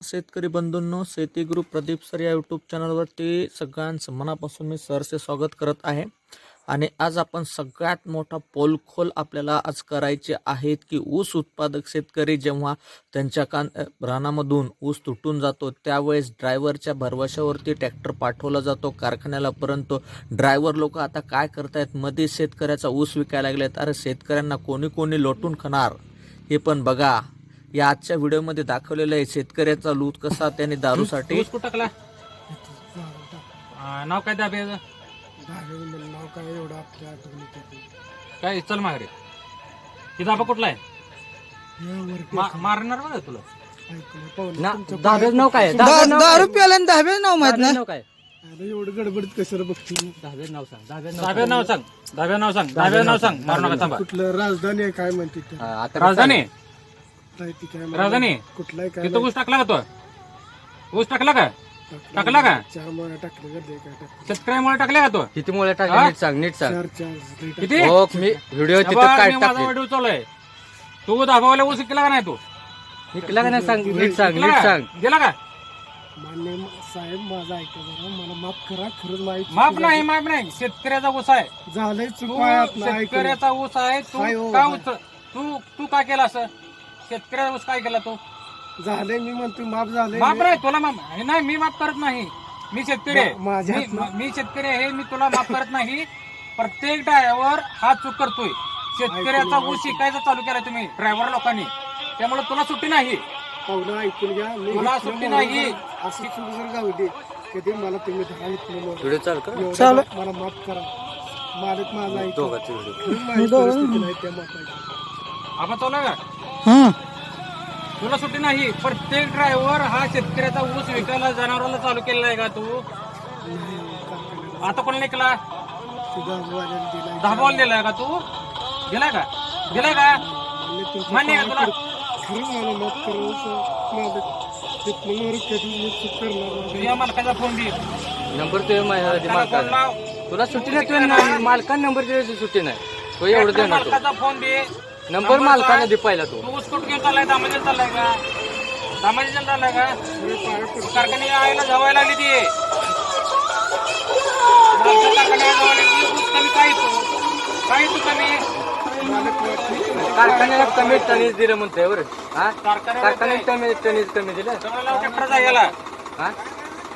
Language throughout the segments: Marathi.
शेतकरी बंधूंनो शेतीगुरु प्रदीप सर या यूट्यूब चॅनलवरती सगळ्यांचं मनापासून मी सरसे स्वागत करत आहे. आणि आज आपण सगळ्यात मोठा पोलखोल आपल्याला आज करायचे आहेत की ऊस उत्पादक शेतकरी जेव्हा त्यांच्या कान रानामधून ऊस तुटून जातो त्यावेळेस ड्रायव्हरच्या भरवशावरती ट्रॅक्टर पाठवला जातो कारखान्याला परंतु ड्रायव्हर लोक आता काय करतायत? मध्ये शेतकऱ्याचा ऊस विकायला लागलेत. अरे शेतकऱ्यांना कोणी कोणी लोटून खाणार? हे पण बघा. या आजच्या व्हिडिओमध्ये दाखवलेलं आहे शेतकऱ्याचा लूट कसा त्याने दारूसाठी ऊस कुठं टाकला? नाव काय दाब्याचं नाव काय एवढं आपल्या आठवणीत काय चल मागरे ही दाबा कुठला आहे? मा- मारणार बघा तुला. दहाव्याचं नाव काय आणि दहावे नाव माहीत दहाव्याचं नाव काय? एवढं गडबडीत कशाला बघतो? दहाव्याचं नाव सांग दहाव्याचं दाब्या नाव सांग. दाब्या नाव सांग दाब्या नाव सांग. मारू नका थांबा. कुठलं राजधानी आहे काय म्हणते ते? हा, आता राजधानी? काय ती काय राजधानी? कुठलाय काय तिथं ऊस टाकला का तो? ऊस टाकला का? टाकला का? चार मुळे टाकले का ते काय टाकले? शेतकऱ्यामुळे टाकले का तो? किती मुळे हा? टाकले नीट सांग नीट सांग. चार चार लई टाकले. किती? हो मी व्हिडिओ तिथं बघ, काय मी माझा टाकले? व्हिडिओ चालू आहे. तू दाबावाला ऊस केला का नाही तू? निकला का नाही सांग नीट सांग केला नीट का? सांग. गेला का? मान्य साहेब माझा ऐका जरा मला माफ करा खरंच माहिती माफ नाही माफ नाही. शेतकऱ्याचा ऊस आहे. झालंय तू चुक. शेतकऱ्याचा ऊस आहे तू हो, का तू तू काय केला असं? शेतकऱ्याचा ऊस काय केला तू? झालंय मी म्हणतो माफ झालंय. माफ नाही तुला माफ हे नाही मी माफ करत नाही. मी शेतकरी आहे. मा- माझ्या मी- हातनं- मी शेतकरी आहे मी तुला माफ करत नाही. प्रत्येक ड्रायव्हर हा चूक करतोय. शेतकऱ्याचा ऐकून ऊस शिकायचा चालू केला तुम्ही ड्रायव्हर लोकांनी. त्यामुळे तुला सुट्टी नाही. पाहुणं ऐकून घ्या. मी तुला इथलं सुट्टी म्हणून नाही. असं चूक जर जाऊ दे कधी मला तुम्ही दहा इथलं म्हणून. व्हिडिओ चालू कर. एवढं मला माफ करा. मालक माझा ऐकतो दोघांचे व्हिडिओ. खरंच माझी परिस्थिती नाही त्या मापाची. आपण चालू का? तुला सुट्टी नाही. प्रत्येक ड्रायव्हर हा शेतकऱ्याचा ऊस विकायला जनावराला चालू केलेला आहे का तू? आता कोणाला केला सुद्धा वाजायला दिलाय. दहा बॉल दिलाय का तू? दिलाय का? दिलाय का? मान्य आहे तुला. तुझ्या मालकाचा फोन दे. नंबर तुझ्या मालकाचा. लाव. तुला सुट्टी नाही तुझ्या मालकान नंबर दिल्याची सुट्टी नाही. तो एवढं मालकाचा फोन दे. नंबर मालकाने दे पहिला तो. तू उसकोट घेऊन चाललाय दामाजीला चाललाय का? दामाजीला चाललाय का? कारखाने यायला जवायला लागली ती. मालकाच्या कारखान्याला जवायला लागली ती, ऊस कमी काय तू काय तू कमी कारखान्याला कमी टनीज दिलं म्हणतोय बरं. हा? कारखान्याला कमी टनीज कमी दिलं? सगळं ट्रॅक्टर जायला. हा?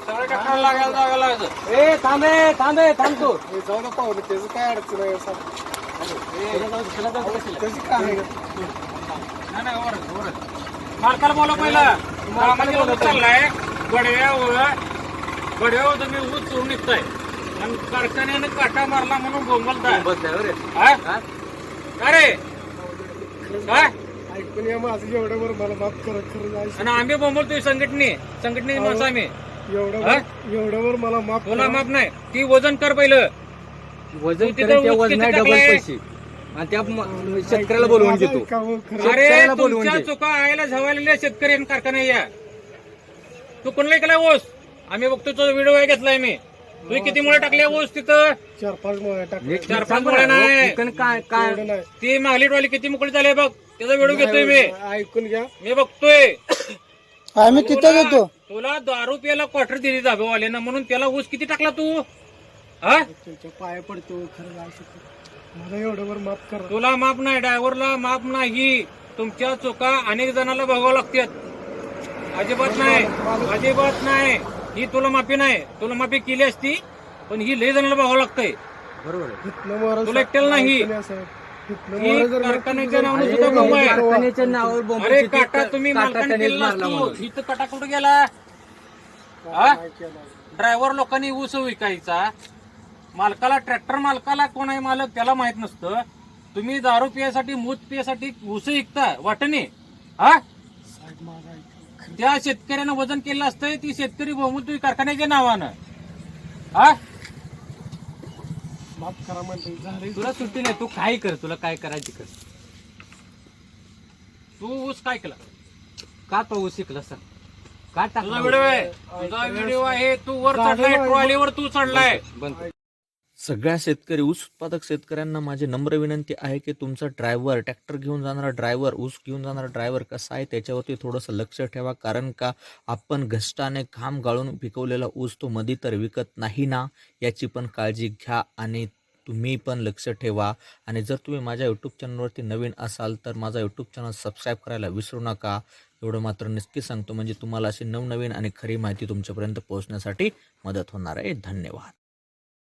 सगळं ट्रॅक्टर लागायला ए थांबे थांबे थांब तू. हे जाऊ ना पाहुणे त्याचं काय अडचण आहे? मालकाला बोला पहिला. मालकाला चाललाय. गडव्यावर गडव्यावर तुम्ही ऊस चोरून निघताय. आणि कारखान्याने काटा मारला म्हणून बोंबलताय बसल्या बरं हा? हा? का रे? काय ऐकून या माझं एवढं बरं मला माफ करा खरं नाही. आणि आम्ही बोंबलतोय संघटने. संघटनेची माणसं आम्ही. एवढं? वर- एवढं वर मला माफ तुला. माफ नाही. ती वजन कर पहिलं. वजन तू तिथं करेल त्या ऊस वजन किती डबल टाकलंय? पैसे. आणि त्या म- शेतकऱ्याला बोलवून घेतो ऐकावं खरं. अरे शेतकऱ्याला बोलवून तुमच्या घे. चुका आयला झवायला शेतकरी आणि कारखाना या तू कोणला केलाय ओस आम्ही बघतो तुझा व्हिडिओ घेतलाय मी. तू किती मुळे टाकले ओस तिथं? चार पाच मुळे टाकले नीट चार पाच सांग मुळे बरं. नाही. चिकन काय काय एवढं नाही. ती मागली ट्रॉली किती मुकळी झाली बघ. त्याचा व्हिडिओ घेतोय मी. ऐकून घ्या. मी बघतोय. आम्ही तुला- तुला दारू प्यायला क्वार्टर दिली जागेवाल्यानं. म्हणून त्याला ऊस किती टाकला तू? हा? तुमच्या पाया पडतो खरं नाही शकत. मला एवढं वर माफ करा. तुला माफ नाही ड्रायव्हरला माफ नाही. तुमच्या चुका अनेक जणांना बघावं लागतात. अजिबात नाही अजिबात नाही. ही तुला माफी नाही. तुला माफी केली असती पण ही लय जणांना बघावं लागतंय. बरोबर तुला एकट्याला नाही. ही कारखान्याच्या नावानं सुद्धा बोंब आहे. नावावर अरे काटा तुम्ही काटा मालकाने टनीज केलेला मारला असतो. म्हणून. इथं काटा कुठं गेला? ड्रायव्हर लोकांनी ऊस विकायचा. मालकाला ट्रॅक्टर मालकाला कोण आहे मालक त्याला माहीत नसतं. तुम्ही दारू पियासाठी मूत पियासाठी ऊस विकता वाटणे? हा. त्या शेतकऱ्यानं वजन केलं असतंय ती शेतकरी बहुमत कारखान्याच्या नावानं. हा? माफ करा म्हणते तुला सुट्टी नाही तू काय कर तुला काय करायची कर. तू ऊस काय केला? का तो ऊस शिकला सांग का तुझा व्हिडिओ आहे तुझा व्हिडिओ आहे तू वर चढलाय ट्रॉलीवर तू चढलाय. बंद सगळ्या शेतकरी ऊस उत्पादक शेतकऱ्यांना माझी नम्र विनंती आहे की तुमचा ड्रायव्हर ट्रॅक्टर घेऊन जाणारा ड्रायव्हर ऊस घेऊन जाणारा ड्रायव्हर कसा आहे त्याच्यावरती थोडंसं लक्ष ठेवा. कारण का आपण घष्टाने घाम गाळून पिकवलेला ऊस तो मधी तर विकत नाही ना? याची पण काळजी घ्या आणि तुम्ही पण लक्ष ठेवा. आणि जर तुम्ही माझ्या यूट्यूब चॅनलवरती नवीन असाल तर माझा यूट्यूब चॅनल सबस्क्राईब करायला विसरू नका. एवढं मात्र नक्की सांगतो. म्हणजे तुम्हाला अशी नवनवीन आणि खरी माहिती तुमच्यापर्यंत पोहोचण्यासाठी मदत होणार आहे. धन्यवाद.